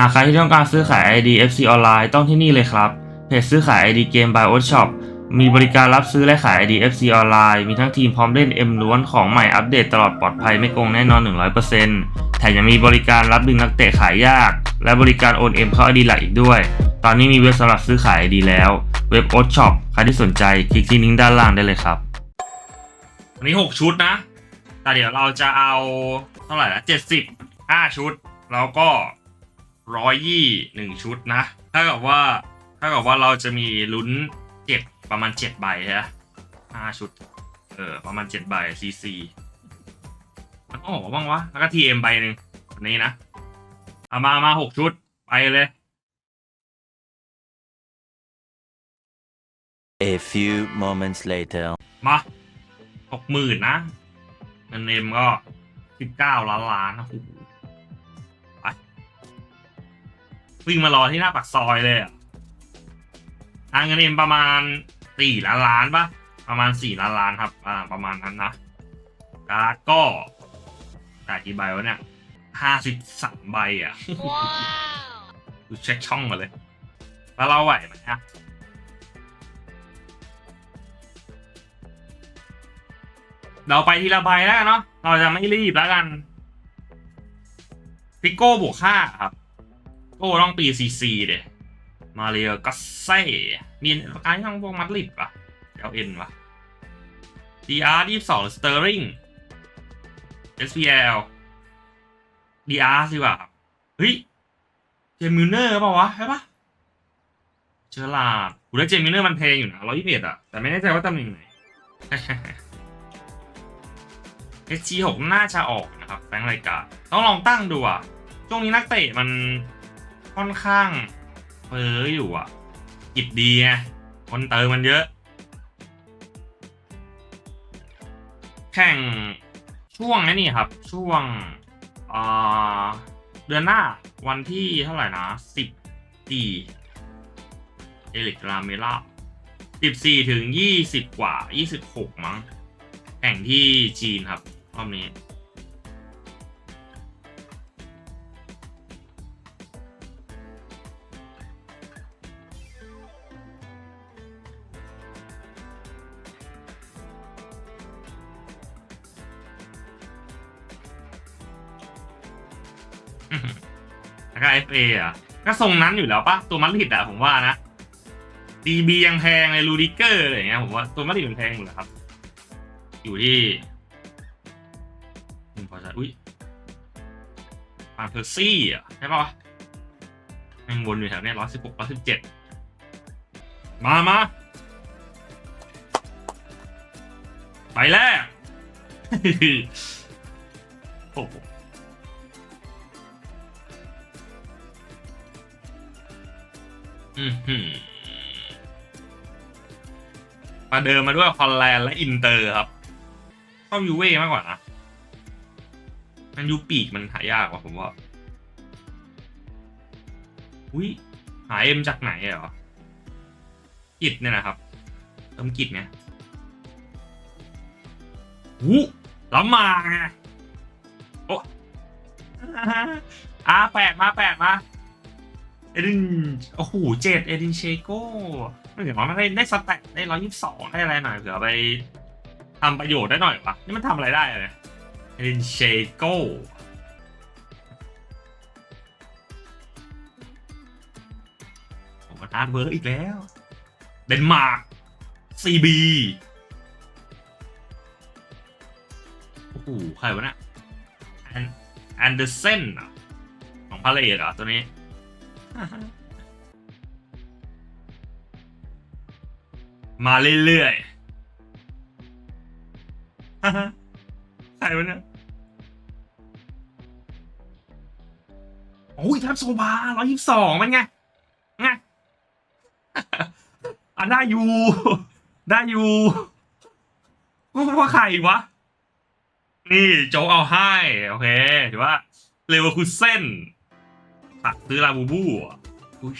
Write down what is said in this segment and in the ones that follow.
หากใครที่ต้องการซื้อขาย ID FC ออนไลน์ต้องที่นี่เลยครับเพจซื้อขาย ID เกม by o Shop มีบริการรับซื้อและขาย ID FC ออนไลน์มีทั้งทีมพร้อมเล่น M ล้วนของใหม่อัปเดตตลอดปลอดภัยไม่โกงแน่นอน 100%แถมยังมีบริการรับดึงนักเตะขายยาก และบริการโอน M เข้า ID หลักอีกด้วย ตอนนี้มีเว็บสำหรับซื้อขาย ID แล้ว เว็บ o Shop ใครที่สนใจคลิกที่ลิงก์ด้านล่างได้เลยครับวันนี้ 6 ชุดนะ แต่เดี๋ยวเราจะเอาเท่าไหร่นะ70 5 ชุด แล้วก็ ร้อยยี่หนึ่งชุดนะถ้ากับว่าถ้ากับว่าเราจะมีลุ้นเจ็ดประมาณเจ็ดใบฮะห้าชุด เออ ประมาณเจ็ดใบซีซีมันต้องบอกว่าบ้างวะ แล้วก็ทีเอ็มใบหนึ่งอันนี้นะเอามามาหกชุด ไปเลย A few moments later. มาหกหมื่นนะเงินเอ็มก็สิบเก้าล้านล้านนะโอ้โห วิ่งมารอที่หน้าปากซอยเลยอะทางเงินเอ็มประมาณสี่ล้านล้านปะประมาณสี่ล้านล้านครับ อ่า ประมาณนั้นนะการ์ดก็แต่กี่ใบวะเนี่ยห้าสิบสามใบอะดูเช็คช่องมาเลย แล้วเราไหวไหมอะเราไปทีละใบแล้วกันเนาะ เราจะไม่รีบแล้วกันฟิโก้บวกห้าครับ โก้ต้องปีซีซีเดมาเรียกัสเซ่มีประการที่ต้องพวกมัดลิดปะเอลเอ็นปะดีอาร์ยี่สองสเตอร์ริง SPL ดีอาร์สิว่ะเฮ้ย เจมิลเนอร์เปล่าวะ ใช่ปะเชอร์ลาดกูได้เจมิลเนอร์มันเพลงอยู่นะร้อยยี่สิบเอ็ดอะแต่ไม่แน่ใจว่าตำแหน่งไหน SG 6น่าจะออกนะครับแบงค์รายการต้องลองตั้งดูอะ ช่วงนี้นักเตะมัน ค่อนข้างเฟ้ออยู่อะกิจดีไงคนเติมมันเยอะ แข่งช่วงนี่ครับ ช่วงเดือนหน้าวันที่เท่าไหร่นะสิบสี่เอลิกราเมล่าสิบสี่ถึงยี่สิบกว่ายี่สิบหกมั้ง แข่งที่จีนครับรอบนี้ แล้วก็ FA อะก็ทรงนั้นอยู่แล้วปะตัวมัดริดอะผมว่านะ DB ยังแพงเลยลูดิเกอร์อะไรอย่างเงี้ยผมว่าตัวมัดริดมันแพงอยู่แล้วครับ อยู่ที่ผมพอจะอุ้ยฟานเพอร์ซี่อะใช่ปะวะแม่งวนอยู่แถวเนี้ยร้อยสิบหกร้อยสิบเจ็ดมามาไปแรกโอ้ มาเดิมมาด้วยคอนแลนด์และอินเตอร์ครับชอบยูเว่มากกว่านะมันยูปีกมันหายากกว่าผมว่าอุ้ยหาเอ็มจากไหนเหรอกิจเนี่ยนะครับเติมกิจไงหูแล้วมาไงโอ้อาแปดมาแปดมา เอดินโอ้โหเจ็ดเอดินเชโก้ไม่ถึงว่ามันได้ได้สแต็กได้ร้อยยี่สิบสองได้อะไรหน่อยเผื่อไปทำประโยชน์ได้หน่อยวะนี่มันทำอะไรได้อะเนี่ยเอดินเชโก้ผมมาอาร์ตเวิร์กอีกแล้ว เดนมาร์กซีบีโอ้โห ใครวะเนี่ยแอนเดอร์เซนอะของพาเลตเหรอตัวนี้ มาเรื่อยๆ ใครวะเนี่ย โอ้ยแทบโซบาร้อยยี่สิบสองมันไง ไงอะได้อยู่ ได้อยู่ว่าว่าใครวะ นี่โจกเอาให้ โอเค ถือว่าเลเวอร์คูเซน ตักซื้อลาบูบูอะอุ๊ย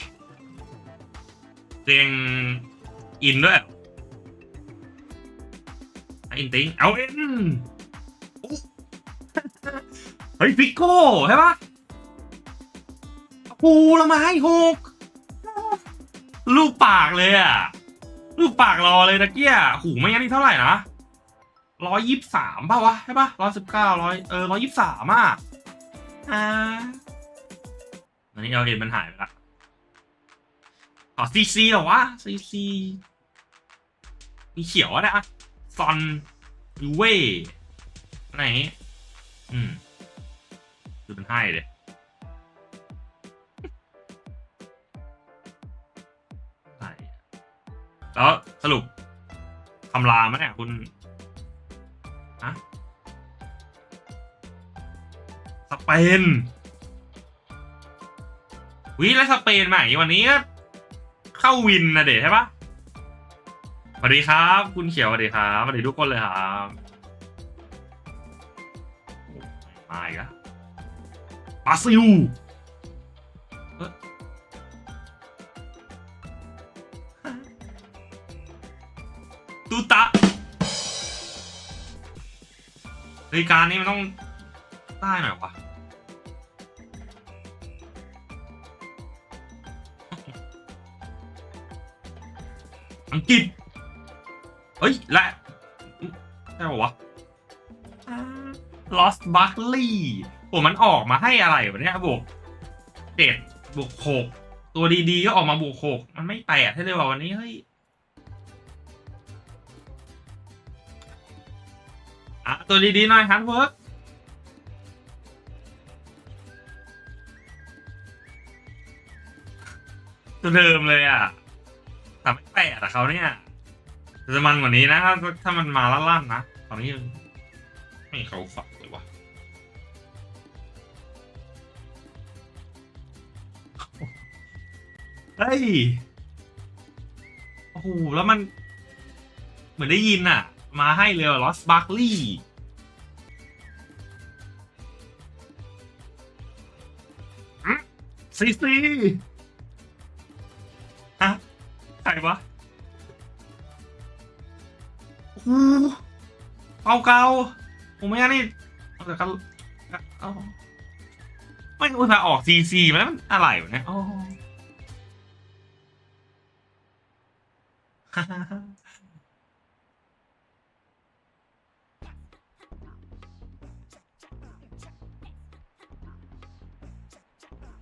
เตียงอินด้วยอะอินติงเอาเอ็นอุ๊ยเฮ้ยพิกโก้ใช่ปะหูละไม้หกลูกปากเลยอะ ลูกปากรอเลยตะเกียหูไม่งั้นนี่เท่าไหร่นะร้อยยี่สิบสามป่าวะ ใช่ปะร้อยสิบเก้าร้อยเออร้อยยี่สิบสามอะอ่า อันนี้เอาเห็นมันหายไปละขอซีซีเหรอวะซีซีมีเขียวอะนะซอนยูเว่ไหนอืมคือมันให้เลยแล้วสรุปคำรามะเนี่ยคุณฮะสเปน วิแล้วสเปนมาอย่วันนี้ก็เข้าวินนะเดชใช่ปะสวัสดีครับ คุณเขียวสวัสดีครับสวัสดีทุกคนเลยครับมาอีกแล้วบราซิลตูตะรายการนี้มันต้องได้หน่อยวะ อังกฤษ เฮ้ย และใช่ปะวะ Lost Barkley ผมมันออกมาให้อะไรวะเนี่ยบวกเจ็ดบวกหกตัวดีๆ ก็ออกมาบวกหกมันไม่แปดให้เลยว่ะวันนี้ เฮ้ยอะตัวดีๆหน่อยฮาร์ดเวิร์กตัวเดิมเลยอะ แต่ไม่แปดอะเขาเนี่ยจะมันกว่านี้นะถ้าถ้ามันมาลั่นๆนะตอนนี้ไม่เขาฝักเลยวะเฮ้ยโอ้โหแล้วมัน เหมือนได้ยินอะมาให้เลยลอสบาร์คลีย์ซีซี รวะโอ้โหเก่าเก่าผมไม่งั้นนี่เอาแต่กันเอาไม่อุตส่าห์ออกซีซีมาแล้วมันอะไรวะเนี่ยโอ้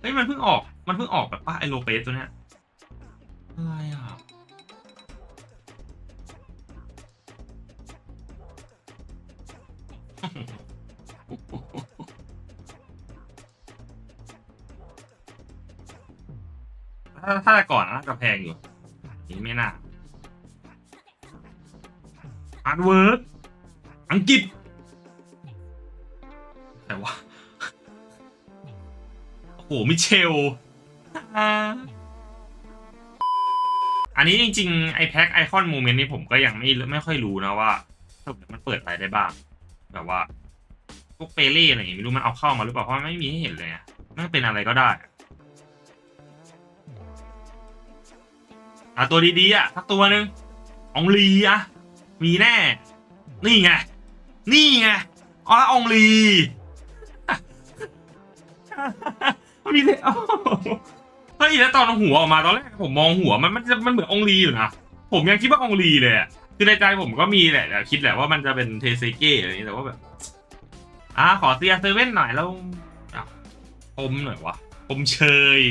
เฮ้ยมันเพิ่งออก มันเพิ่งออกแบบป้าไอโลเปสตัวเนี้ย ถ้าแต่ก่อนนะจะแพงอยู่นี่ไม่น่าอาร์ตเวิร์กอังกฤษใครวะโอ้โหมิเชล อันนี้จริงๆ ไอแพ็คไอคอนโมเมนต์นี้ผมก็ยังไม่ไม่ค่อยรู้นะว่าสรุปมันเปิดอะไรได้บ้าง แบบว่าพวกเปเล่อะไรอย่างงี้ไม่รู้มันเอาเข้ามาหรือเปล่าเพราะไม่มีให้เห็นเลยอะมันเป็นอะไรก็ได้ อะอะตัวดีๆอะสักตัวหนึ่งองลีอะมีแน่ นี่ไง นี่ไงอ๋อองลีมีเลยโอ้โหเฮ้ยแล้วตอนหัวออกมาตอนแรกผมมองหัวมันมันจะมันเหมือนองลีอยู่นะผมยังคิดว่าองลีเลยคือในใจผมก็มีแหละแต่คิดแหละว่ามันจะเป็นเทเซเก้อะไรอย่างนี้แต่ว่าแบบอ่าขอเซียเซเว่นหน่อยแล้วอะอมหน่อยวะอมเชย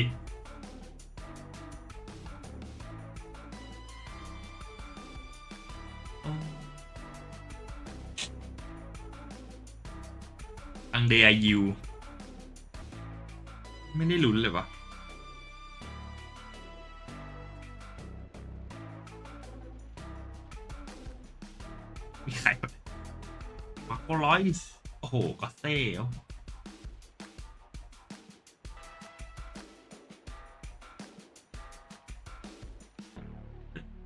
อังเดียยูไม่ได้ลุ้นเลยวะมีใครบ้างมาโกร้อยโอ้โหกอเซ่อ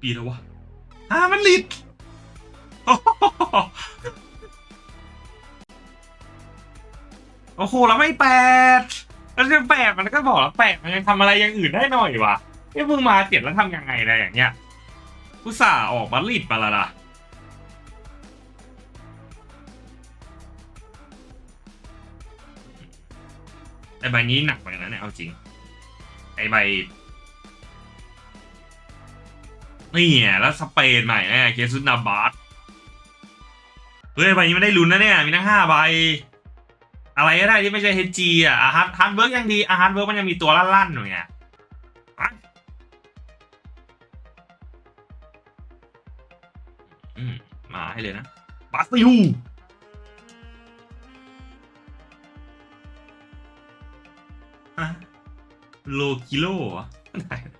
ปีแล้ววะอ่ามันลิด โอ้โหแล้วไม่แปดแล้วจะแปดมันก็บอกแล้วแปดมันยังทำอะไรอย่างอื่นได้หน่อยวะเอ้มึงมาเจ็ดแล้วทำยังไงได้อย่างเงี้ยอุตส่าห์ออกมาลีดมาละล่ะแต่ใบนี้หนักไปนะเนี่ยเอาจริง ไอใบนี่แล้วสเปนใหม่แน่เคซุนาบาสเฮ้ยใบนี้ไม่ได้ลุ้นนะเนี่ย มีทั้งห้าใบ อะไรก็ได้ที่ไม่ใช่เฮจีอะอาฮาร์ดฮาร์ดเวิร์กยังดีอาฮาร์ดเวิร์กมันยังมีตัวลั่นๆอยู่ไงอะอืมาให้เลยนะบาสติวฮะโลกิโลเหรอไ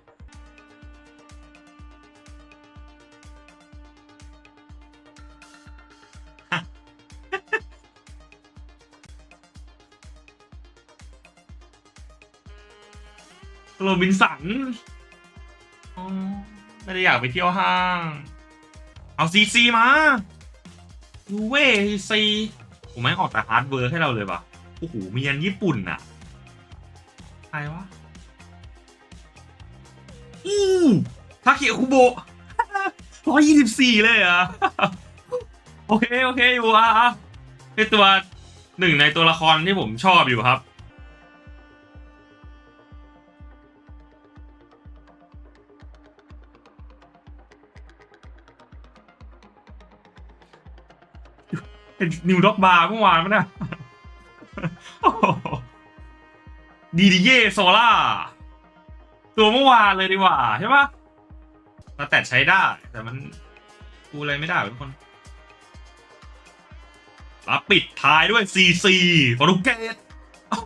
โรบินสันอ๋อไม่ได้อยากไปเที่ยวห้าง เอาซีซีมาดูเว้ซีผมไม่ออกแต่ฮาร์ดเวิร์ให้เราเลยปะโอ้โห มียันญี่ปุ่นอะใครวะ อู้ทาเกียคุโบะร้อยยี่สิบสี่เลยอะโอเค โอเค อยู่อะอะเป็นตัวหนึ่งในตัวละครที่ผมชอบอยู่ครับ นนิวด็อกบาร์เมื่อวานมั้ยนะดีดีเย่โซล่า ตัวเมื่อวานเลยดีกว่าใช่ปะแต่แต่ใช้ได้ แต่มันกูอะไรไม่ได้ทุกคนรับปิดท้ายด้วยซีซีโปรตุเกสอ้าว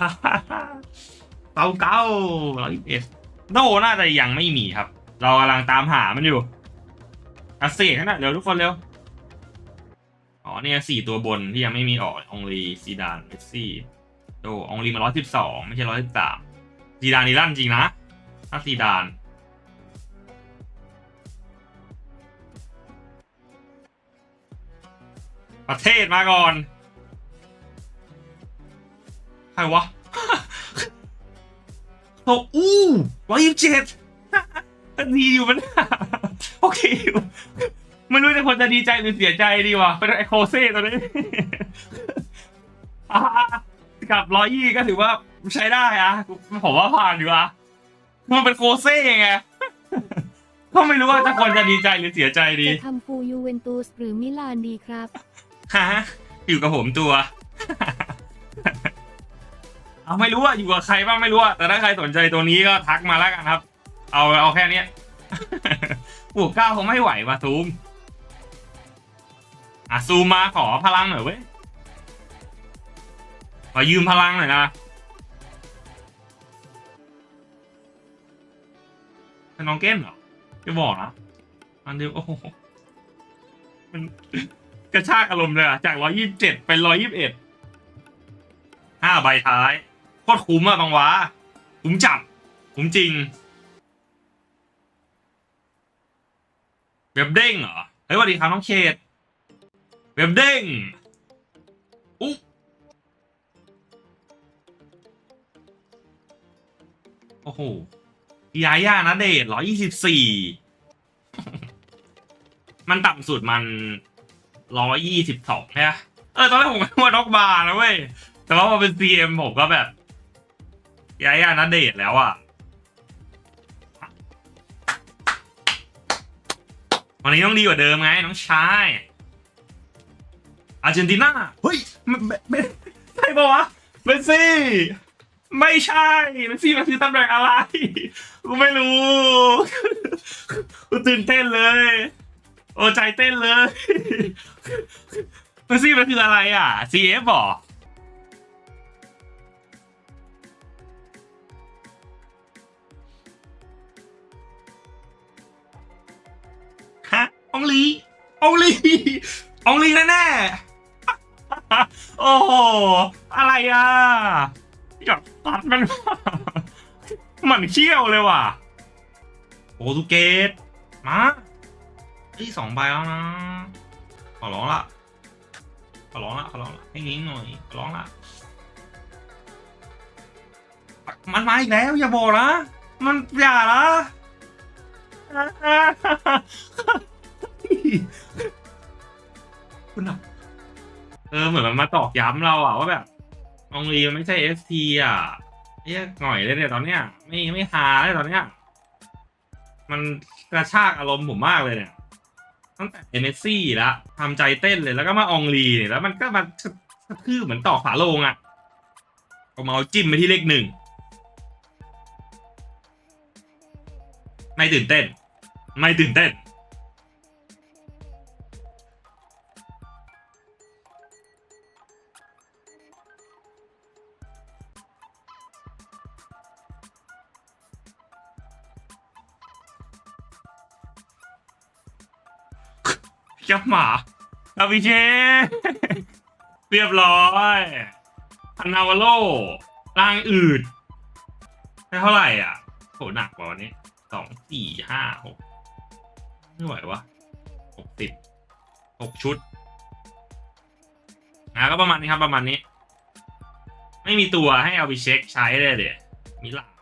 ฮ่าฮ่าฮ่าเก้าเก้าร้อยเอสโน่น่าจะยังไม่มีครับ เรากำลังตามหามันอยู่อาเซกนะเดี๋ยวทุกคนเร็ว อ๋อเนี่ยสี่ตัวบนที่ยังไม่มีออกองลีซีดานเมสซี่โดองลีมาร้อยสิบสองไม่ใช่ร้อยสิบสามซีดานนี่ลั่นจริงนะ ถ้าซีดานประเทศมาก่อน ใครวะโอ้อู้ร้อยยี่สิบเจ็ด ดีอยู่มัน โอเคอยู่ไม่รู้จะคนจะดีใจหรือเสียใจดีวะเป็นไอโคเซ่ตัวนี้อะกับร้อยยี่ก็ถือว่าใช้ได้อะผมว่าผ่านอยู่อะมันเป็นโคเซ่ไงก็ไม่รู้ว่าจะคนจะดีใจหรือเสียใจดีจะทำฟูยูเวนตุสหรือมิลานดีครับฮะอยู่กับผมตัวเอาไม่รู้อะอยู่กับใครบ้างไม่รู้อะแต่ถ้าใครสนใจตัวนี้ก็ทักมาแล้วกันครับ เอาเอาแค่เนี้ยบวกเก้าคงไม่ไหวว่ะซูม อะซูมมาขอพลังหน่อยเว้ย ขอยืมพลังหน่อยนะเป็นน้องเก้นเหรอจะบอกนะ อันเดียวโอ้โห มันกระชากอารมณ์เลยอะจากร้อยยี่สิบเจ็ดเป็นร้อยยี่สิบเอ็ดห้าใบท้ายโคตรคุ้มอะบางวะคุ้มจับคุ้มจริง เว็บเด้งเหรอ เฮ้ยสวัสดีครับน้องเขตเว็บเด้งอุ๊โอ้โหยาย่านะเดทร้อยยี่สิบสี่มันต่ำสุดมันร้อยยี่สิบสองใช่ไหมเออตอนแรกผมก็ว่าด็อกบาร์นะเว้ย แต่ว่าพอเป็นซีเอ็มผมก็แบบยาย่านะเดทแล้วอะ วันนี้ต้องดีกว่าเดิมไงน้องชายอาร์เจนตินาเฮ้ยไม่ไม่ไม่ใช่ปะวะเมสซี่ไม่ใช่เมสซี่มันคือตำแหน่งอะไรกูไม่รู้กูตื่นเต้นเลย โอ้ใจเต้นเลยเมสซี่มันคืออะไรอะ CF หรอฮ องลีองลีองลีแน่ๆโอ้โห อะไรอะอยากตัดมันมันเขี้ยวเลยว่ะโปรตุเกสมาที่สองใบแล้วนะขอร้องละขอร้องละขอร้องละให้นิ้งหน่อยขอร้องละมันมาอีกแล้วอย่าบอกนะ มันอย่าละ คุณอะเออเหมือนมันมาตอกย้ำเราอะว่าแบบอองลีมันไม่ใช่เอสทีอะเฮียหน่อยเลยเนี่ยตอนเนี้ย ไม่ไม่ฮาเลยตอนเนี้ย มันกระชากอารมณ์ผมมากเลยเนี่ย ตั้งแต่เอเมซี่ล้วทำใจเต้นเลยแล้วก็มาอองลีเนี่ยแล้วมันก็มากระทืบเหมือนตอกฝาโลงอะเอาเมาส์จิ้มไปที่เลขหนึ่งไม่ตื่นเต้น ไม่ตื่นเต้น ยับหมาอาวิเชษเรียบร้อยอันนาวาโลร่างอืดได้เท่าไหร่อะโหหนักกว่าวันนี้สองสี่ห้าหกไม่ไหววะหกสิบหกชุดอะก็ประมาณนี้ครับประมาณนี้ ไม่มีตัวให้เอาไปเช็คใช้เลยเดี๋ยมิลาน